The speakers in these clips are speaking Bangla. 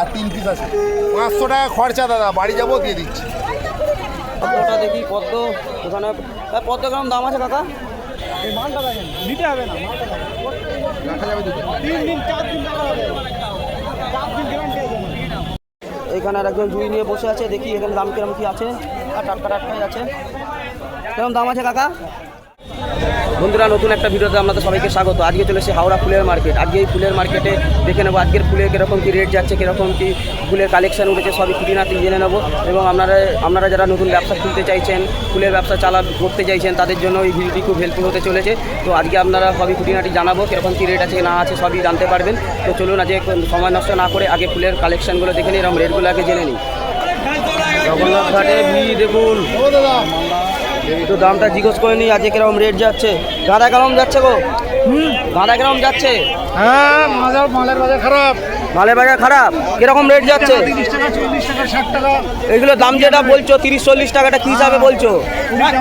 আর তিন পিস আছে। পাঁচশো টাকা খরচা দাদা। বাড়ি যাব দিয়ে দিচ্ছি। ওটা দেখি পদ্ম ওখানে। পদ্ম গ্রাম দাম আছে কাকা? নিতে হবে না রাখা যাবে তিন দিন চার দিন চার দিন গ্যারান্টি এখানে আর একজন জুই নিয়ে বসে আছে দেখি এখানে দাম কিরম কি আছে। আর টাটকা টাটকাই আছে। কিরম দাম আছে কাকা? বন্ধুরা নতুন একটা ভিডিওতে আপনাদের সবাইকে স্বাগত। আজকে চলে এসেছি হাওড়া ফুলের মার্কেট। আজকে এই ফুলের মার্কেটে দেখে নেব আজকের ফুলের কীরকম কী রেট যাচ্ছে কীরকম কী ফুলের কালেকশান উঠেছে সবই খুঁটিনাটি জেনে নেব। এবং আপনারা আপনারা যারা নতুন ব্যবসা খুলতে চাইছেন ফুলের ব্যবসা চালা করতে চাইছেন তাদের জন্য এই ভিডিওটি খুব হেল্পফুল হতে চলেছে। তো আজকে আপনারা সবই খুঁটিনাটি জানাব কীরকম কী রেট আছে না আছে সবই জানতে পারবেন। তো চলুন আজকে সময় নষ্ট না করে আগে ফুলের কালেকশানগুলো দেখে নিই এরকম রেটগুলো আগে জেনে নিই। জগন্নাথ ঘাটে ভিড় দেখুন। তো দামটা জিজ্ঞেস করে নিই আজকে কীরকম রেট যাচ্ছে? গাঁদা কীরকম যাচ্ছে গো? হুম। গাঁদা কীরকম যাচ্ছে? হ্যাঁ মাজার মালের বাজার খারাপ। মালের বাজার খারাপ? কীরকম রেট যাচ্ছে? তিরিশ টাকা চল্লিশ টাকা ষাট টাকা। এগুলো দাম যেটা বলছো তিরিশ চল্লিশ টাকাটা কি হিসাবে বলছো?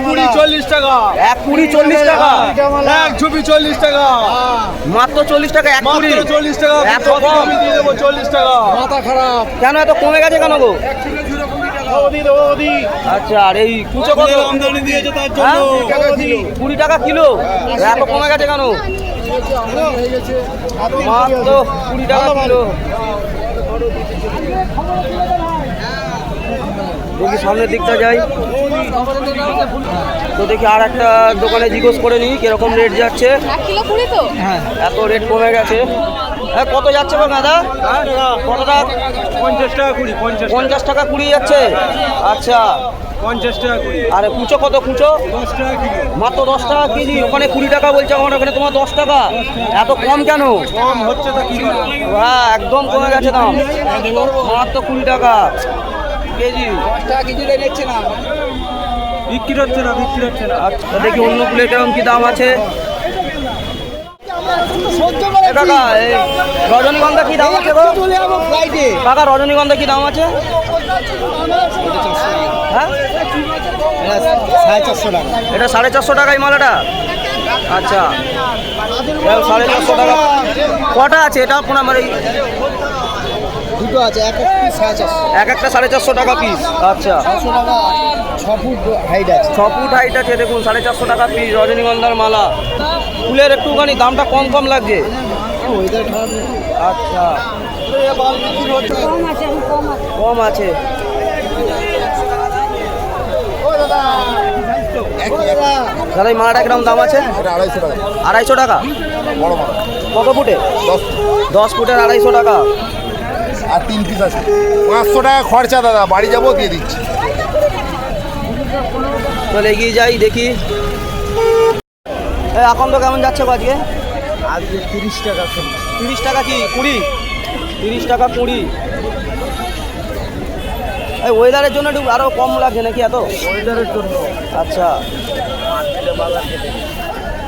কুড়ি চল্লিশ টাকা এক কুড়ি চল্লিশ টাকা? এক ঝুপি চল্লিশ টাকা। মাত্র চল্লিশ টাকা এক কুড়ি? চল্লিশ টাকা এত কম। আমি দিয়ে চল্লিশ টাকা। মাথা খারাপ। কেন এত কমে গেছে কেন গো? আচ্ছা আর এই কুচো কত? আমদানি দিয়েছে তার হ্যাঁ? জন্য কুড়ি টাকা কিলো? এত কমে গেছে কেন? মাত্র কুড়ি টাকা কিলো। দেখি সামনের দিকটা যাই। তো দেখি আর একটা দোকানে জিজ্ঞেস করে নিই কীরকম রেট যাচ্ছে। তো। এত রেট কমে গেছে। হ্যাঁ কত যাচ্ছে গো দাদা কত টাকা পঞ্চাশ টাকা কুড়ি পঞ্চাশ পঞ্চাশ টাকা কুড়ি যাচ্ছে? আচ্ছা। পঞ্চাশ টাকা কুড়ি। আর কুচো কত কুচো? দশ টাকা মাত্র দশ টাকা কেজি। ওখানে কুড়ি টাকা বলছে আমার ওখানে তোমার দশ টাকা। এত কম কেন? কম হচ্ছে তা কি হ্যাঁ একদম কমে গেছে দাম। মাত্র কুড়ি টাকা কেজি। না। বিক্রি হচ্ছে না বিক্রি হচ্ছে না। আচ্ছা দেখি অন্য কেরম কি দাম আছে? কাকা এই রজনীগন্ধা কি দাম আছে গো? কাকা রজনীগন্ধা কি দাম আছে? হ্যাঁ? সাড়ে চারশো টাকা এটা সাড়ে চারশো টাকাই মালাটা? আচ্ছা। সাড়ে চারশো টাকা। কটা আছে? এটা আপনার আমার এই দুটো আছে এক এক একটা সাড়ে চারশো টাকা পিস আচ্ছা। টাকা ছ ফুট হাইট আছে। ছ ফুট হাইট আছে দেখুন সাড়ে চারশো টাকা পিস রজনীগন্ধার মালা। ফুলের একটুখানি দামটা কম কম লাগছে। আচ্ছা। কম আছে। দাদা এই মালাটা কীরকম দাম আছে? আড়াইশো টাকা। আড়াইশো টাকা বড় মাল কত ফুটে? দশ ফুটের আড়াইশো টাকা। আর তিন পিস আছে পাঁচশো টাকা খরচা দাদা। বাড়ি যাব দিয়ে দিচ্ছি। চলে এগিয়ে যাই দেখি। এখন তো কেমন যাচ্ছে আজকে? আজকে তিরিশ টাকা তিরিশ টাকা কি? কুড়ি? তিরিশ টাকা কুড়ি। এই ওয়েদারের জন্য একটু আরও কম লাগছে নাকি এত? ওয়েদারের জন্য। আচ্ছা।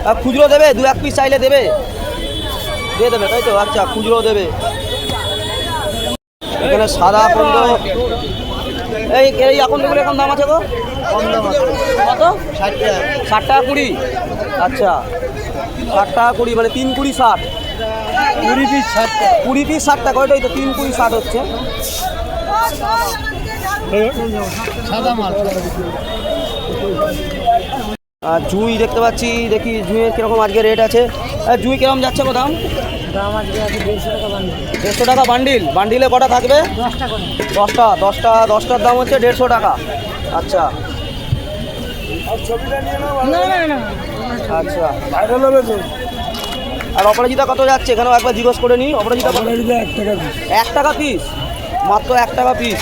আর খুচরো দেবে? দু এক পিস চাইলে দেবে? দিয়ে দেবে তাই তো? আচ্ছা খুচরো দেবে। এখানে সাদা আকন্দ। এই এই আকন্দগুলো এখন দাম আছে কম দাম আছে। কত? ষাট টাকা। ষাট টাকা কুড়ি। আচ্ছা ষাট টাকা কুড়ি মানে তিন কুড়ি ষাট। কুড়ি পিস ষাট কুড়ি পিস ষাট টাকা ওইটাই তো তিন কুড়ি ষাট হচ্ছে। সাদা মাল। আর জুঁই দেখতে পাচ্ছি দেখি জুঁইয়ের কীরকম আজকে রেট আছে। আর জুঁই কীরকম যাচ্ছে গো দাম? দাম আজকে আছে দেড়শো টাকা বান্ডিল দেড়শো টাকা বান্ডিল বান্ডিলে কটা থাকবে? দশটা দশটা দশটা দশটার দাম হচ্ছে দেড়শো টাকা। আচ্ছা। না না না। আচ্ছা। আর অপরাজিতা কত যাচ্ছে? এখানেও একবার জিজ্ঞেস করে নিই। অপরাজিতা? এক টাকা পিস এক টাকা পিস মাত্র এক টাকা পিস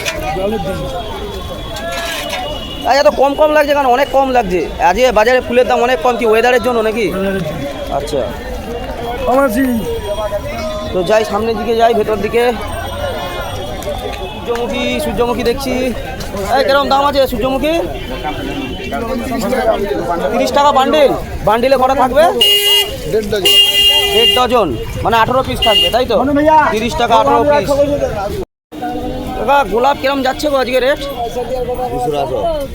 দাম। এত কম কম লাগছে কারণ অনেক কম লাগছে। আজকে বাজারে ফুলের দাম অনেক কম। কি ওয়েদারের জন্য নাকি? আচ্ছা। তো যাই সামনের দিকে যাই ভেতর দিকে। সূর্যমুখী সূর্যমুখী দেখছি। এই কীরকম দাম আছে সূর্যমুখী তিরিশ টাকা বান্ডিল বান্ডিলে কটা থাকবে? দেড় ডজন দেড় ডজন মানে আঠেরো পিস থাকবে তাই তো? তিরিশ টাকা আঠেরো পিস গোলাপ কিরম যাচ্ছে গো আজকে রেট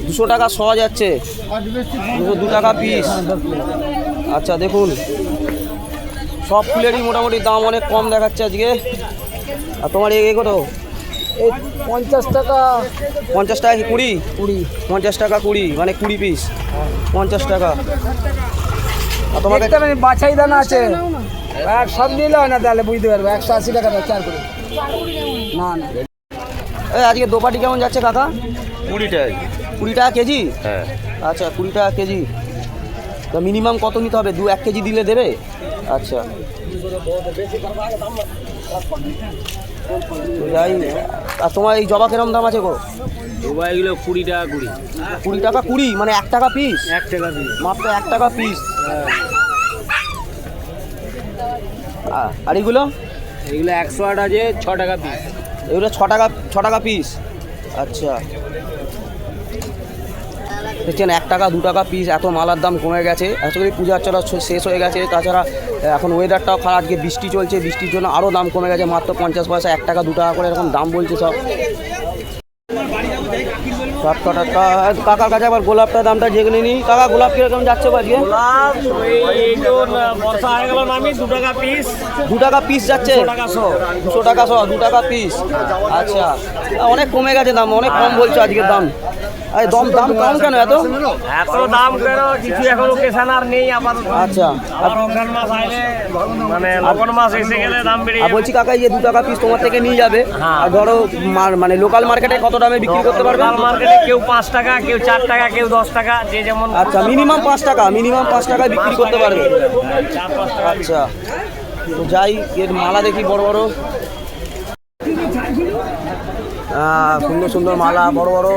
দুশো টাকা শ যাচ্ছে। দুশো দু টাকা পিস আচ্ছা দেখুন। সব ফুলেরই মোটামুটি দাম অনেক কম দেখাচ্ছে আজকে। আর তোমার এ কত? এই পঞ্চাশ টাকা পঞ্চাশ টাকা কি কুড়ি? কুড়ি। পঞ্চাশ টাকা কুড়ি মানে কুড়ি পিস পঞ্চাশ টাকা। আর তোমাকে দেখতে পাবেন বাছাই দানা আছে। এক সব নিলে হয় না তাহলে বুঝতে পারব। একশো আশি টাকা দাও চার করে। না না। এই আজকে দোপাটি কেমন যাচ্ছে কাকা? কুড়ি টাকা। কুড়ি টাকা কেজি? হ্যাঁ। আচ্ছা কুড়ি টাকা কেজি। তো মিনিমাম কত নিতে হবে? দু এক কেজি দিলে দেবে? আচ্ছা। যাই আর তোমার এই জবা কিরম দাম আছে গো? মোবাইলগুলো কুড়ি টাকা কুড়ি। কুড়ি টাকা কুড়ি? মানে এক টাকা পিস এক টাকা পিস মাত্র এক টাকা পিস আর এগুলো? এগুলো একশো আট আছে ছ টাকা পিস এগুলো ছ টাকা ছ টাকা পিস আচ্ছা। দেখছেন এক টাকা দু টাকা পিস এত মালার দাম কমে গেছে। অ্যাকচুয়ালি পূজা অর্চনা শেষ হয়ে গেছে। তাছাড়া এখন ওয়েদারটাও খারাপ। আজকে বৃষ্টি চলছে। বৃষ্টির জন্য আরও দাম কমে গেছে। মাত্র পঞ্চাশ পয়সা এক টাকা দু টাকা করে এরকম দাম বলছে সব। সাতশো টাকা কাকার কাছে আবার গোলাপটার দামটা জেগে নিই। কাকা গোলাপ কীরকম যাচ্ছে গো বর্ষা হয়ে গেল নামি দু টাকা পিস দু টাকা পিস যাচ্ছে? দুশো টাকা শো। দু টাকা পিস আচ্ছা। অনেক কমে গেছে দাম অনেক কম বলছো আজকের দাম। আরে দাম দাম কম কেন এত? এত দাম কেন? কিছু এখন ওকেশন আর নেই আবার আচ্ছা। আর রমজান মাস আইলে মানে লগন মাস এসে গেলে দাম বেড়ে আর বলছি কাকা এই যে টাকা পিস তোমার থেকে নিয়ে যাবে আর ধরো মানে লোকাল মার্কেটে কত দামে বিক্রি করতে পারবে? লোকাল মার্কেটে কেউ পাঁচ টাকা কেউ চার টাকা কেউ দশ টাকা যে যেমন আচ্ছা মিনিমাম পাঁচ টাকা মিনিমাম পাঁচ টাকায় বিক্রি করতে পারবে। টাকা আচ্ছা। তো যাই এর মালা দেখি বড় বড়। সুন্দর সুন্দর মালা বড় বড়।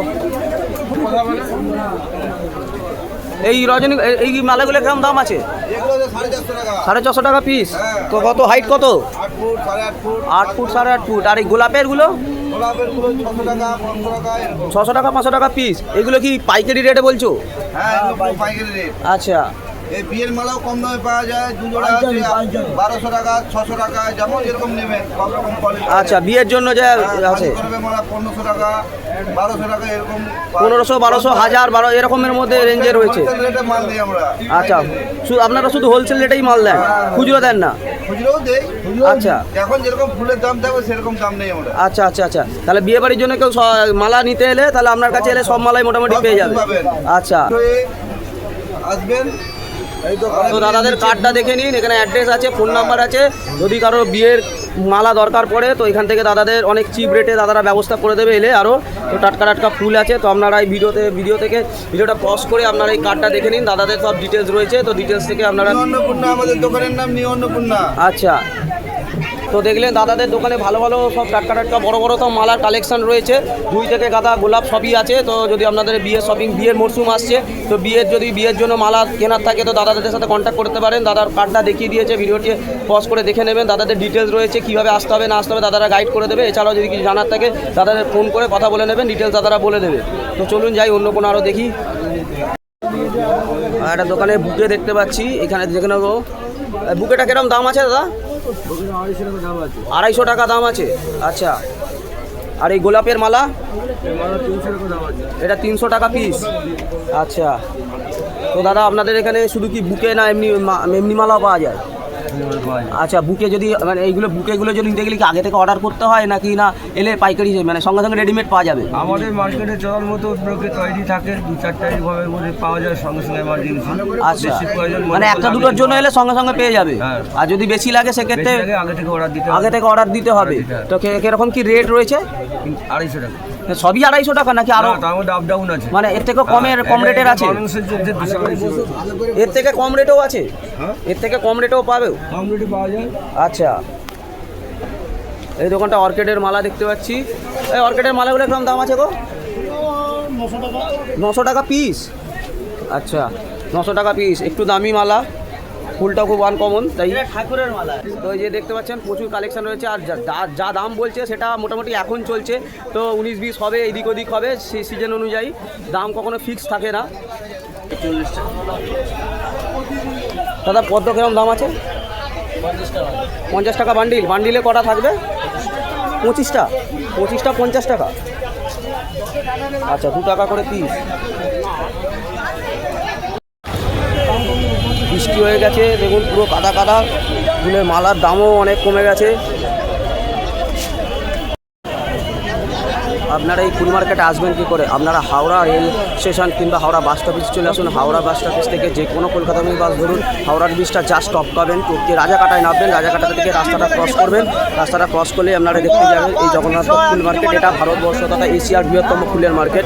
এই রজনী এই- মালাগুলো কেমন দাম আছে? সাড়ে চারশো টাকা ছশো টাকা পিস তো কত? হাইট কত? আট ফুট সাড়ে আট ফুট। আর এই গোলাপেরগুলো? ছশো টাকা পাঁচশো টাকা পিস এগুলো কি পাইকারি রেটে বলছো? হ্যাঁ আচ্ছা। এই বিয়ের মালাও কম দামে পাওয়া যায় দু জোড়া আছে বারোশো টাকা ছশো টাকা যেমন যেরকম নেবেন সব রকম কোয়ালিটি আচ্ছা বিয়ের জন্য যে আছে। মালা পনেরোশো টাকা বারোশো টাকা এরকম পনেরোশো বারোশো হাজার বারো এরকমের মধ্যে রেঞ্জে রয়েছে। মাল দিই আমরা। আচ্ছা শুধু আপনারা শুধু হোলসেল রেটেই মাল দেন? খুচরো দেন না? খুচরোও দেই। আচ্ছা। এখন যেরকম ফুলের দাম থাকবে সেরকম দাম নেই আমরা। আচ্ছা আচ্ছা আচ্ছা। তাহলে বিয়ে বাড়ির জন্য কেউ মালা নিতে এলে তাহলে আপনার কাছে এলে সব মালাই মোটামুটি পেয়ে যাবে। আচ্ছা। আসবেন তো তো দাদাদের কার্ডটা দেখে নিন এখানে অ্যাড্রেস আছে ফোন নাম্বার আছে। যদি কারও বিয়ের মালা দরকার পড়ে তো এখান থেকে দাদাদের অনেক চিপ রেটে দাদারা ব্যবস্থা করে দেবে। এলে আরও তো টাটকা টাটকা ফুল আছে তো আপনারা এই ভিডিওতে ভিডিও থেকে ভিডিওটা পজ করে আপনারা এই কার্ডটা দেখে নিন। দাদাদের সব ডিটেলস রয়েছে তো ডিটেলস থেকে আপনারা অন্নপূর্ণা আমাদের দোকানের নাম নিউ অন্নপূর্ণা আচ্ছা। তো দেখলেন দাদাদের দোকানে ভালো ভালো সব টাটকা টাটকা, বড় বড় সব মালার কালেকশন রয়েছে। দুই থেকে গাদা গোলাপ সবই আছে। তো যদি আপনাদের বিয়ের শপিং বিয়ের মরশুম আসছে, তো বিয়ের যদি বিয়ের জন্য মালা কেনার থাকে, তো দাদাদের সাথে কন্ট্যাক্ট করতে পারেন। দাদার কার্ডটা দেখিয়ে দিয়েছে, ভিডিওটি পজ করে দেখে নেবেন। দাদাদের ডিটেলস রয়েছে, কীভাবে আসতে হবে, না আসতে হবে, দাদারা গাইড করে দেবে। এছাড়াও যদি কিছু জানার থাকে, দাদাদের ফোন করে কথা বলে নেবেন ডিটেলস দাদারা বলে দেবে। তো চলুন যাই, অন্য কোনো আরও দেখি। একটা দোকানে বুকে দেখতে পাচ্ছি, এখানে দেখে নেব। বুকেটা কিরম দাম আছে দাদা? আড়াইশো টাকা দাম আছে। আচ্ছা। আর এই গোলাপের মালা? এটা তিনশো টাকা পিস আচ্ছা। তো দাদা, আপনাদের এখানে শুধু কি বুকে না এমনি এমনি মালা পাওয়া যায়? আচ্ছা বুকে যদি মানে এইগুলো বুকেগুলো যদি নিতে গেলে কি আগে থেকে অর্ডার করতে হয় নাকি না এলে পাইকারি মানে সঙ্গে সঙ্গে রেডিমেড পাওয়া যাবে? আমাদের মার্কেটে চলার মতো ব্লকে তৈরি থাকে দু চারটা এইভাবে মধ্যে পাওয়া যায় সঙ্গে সঙ্গে এমার্জেন্সি আচ্ছা মানে একটা দুটোর জন্য এলে সঙ্গে সঙ্গে পেয়ে যাবে। হ্যাঁ। আর যদি বেশি লাগে সেক্ষেত্রে আগে থেকে অর্ডার দিতে আগে থেকে অর্ডার দিতে হবে। তো কীরকম কি রেট রয়েছে? আড়াইশো টাকা। সবই আড়াইশো টাকা নাকি আরও? আপ ডাউন আছে। মানে এর থেকে কমের কম রেটের আছে? দুশো আড়াইশো। এর থেকে কম রেটেও আছে? এর থেকে কম রেটেও পাবে? কম রেটে পাওয়া যায়। আচ্ছা। এই দোকানটা অর্কিডের মালা দেখতে পাচ্ছি। এই অর্কিডের মালাগুলো কীরকম দাম আছে গো? নশো টাকা। পিস আচ্ছা নশো টাকা পিস একটু দামি মালা। ফুলটা খুব আনকমন তাই ঠাকুরের মালা। তো এই যে দেখতে পাচ্ছেন প্রচুর কালেকশন রয়েছে আর যা- যা যা দাম বলছে সেটা মোটামুটি এখন চলছে। তো উনিশ বিশ হবে এদিক ওদিক হবে সেই সিজন অনুযায়ী। দাম কখনো ফিক্স থাকে না। দাদা পদ্ম কীরকম দাম আছে? পঞ্চাশ টাকা বান্ডিল বান্ডিলে কটা থাকবে? পঁচিশটা? পঁচিশটা পঞ্চাশ টাকা? আচ্ছা দু টাকা করে পিস বৃষ্টি হয়ে গেছে। দেখুন, পুরো কাদা কাদা। ফুলের মালার দামও অনেক কমে গেছে। আপনারা এই ফুল মার্কেটে আসবেন কী করে? আপনারা হাওড়া রেল স্টেশন কিংবা হাওড়া বাস স্টপেজ চলে আসুন, হাওড়া বাস স্টপেজ থেকে যে কোনো কলকাতামী বাস ধরুন, হাওড়ার ব্রিজটা জাস্ট টপ পাবেন। টপকে রাজাকাটায় নামবেন, রাজাকাটা থেকে রাস্তাটা ক্রস করবেন। রাস্তাটা ক্রস করলে আপনারা দেখতে যাবেন এই জগন্নাথ ফুল মার্কেট এটা ভারতবর্ষ তথা এশিয়ার বৃহত্তম ফুলের মার্কেট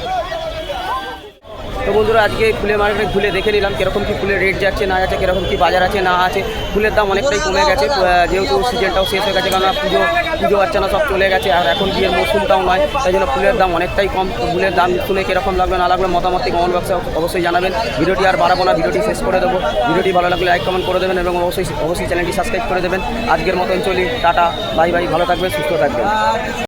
তো বন্ধুরা, আজকে ফুলের মার্কেটে ঘুরে দেখে নিলাম কীরকম কি ফুলের রেট যাচ্ছে, না যাচ্ছে, কীরকম কি বাজার আছে, না আছে। ফুলের দাম অনেকটাই কমে গেছে যেহেতু সিজনটাও শেষ হয়ে গেছে কারণ পুজো পুজো অর্চনা সব চলে গেছে, আর এখন বিয়ের মৌসুমটাও নয়, তাই জন্য ফুলের দাম অনেকটাই কম। ফুলের দাম শুনে কীরকম লাগবে না লাগবে মতামত কমেন্ট বক্সে অবশ্যই জানাবেন। ভিডিওটি আর বাড়াবো না, ভিডিওটি শেষ করে দেবো। ভিডিওটি ভালো লাগলে লাইক কমেন্ট করে দেবেন এবং অবশ্যই অবশ্যই চ্যানেলটি সাবস্ক্রাইব করে দেবেন। আজকের মতন চলি, টাটা, বাই বাই, ভালো থাকবেন, সুস্থ থাকবেন।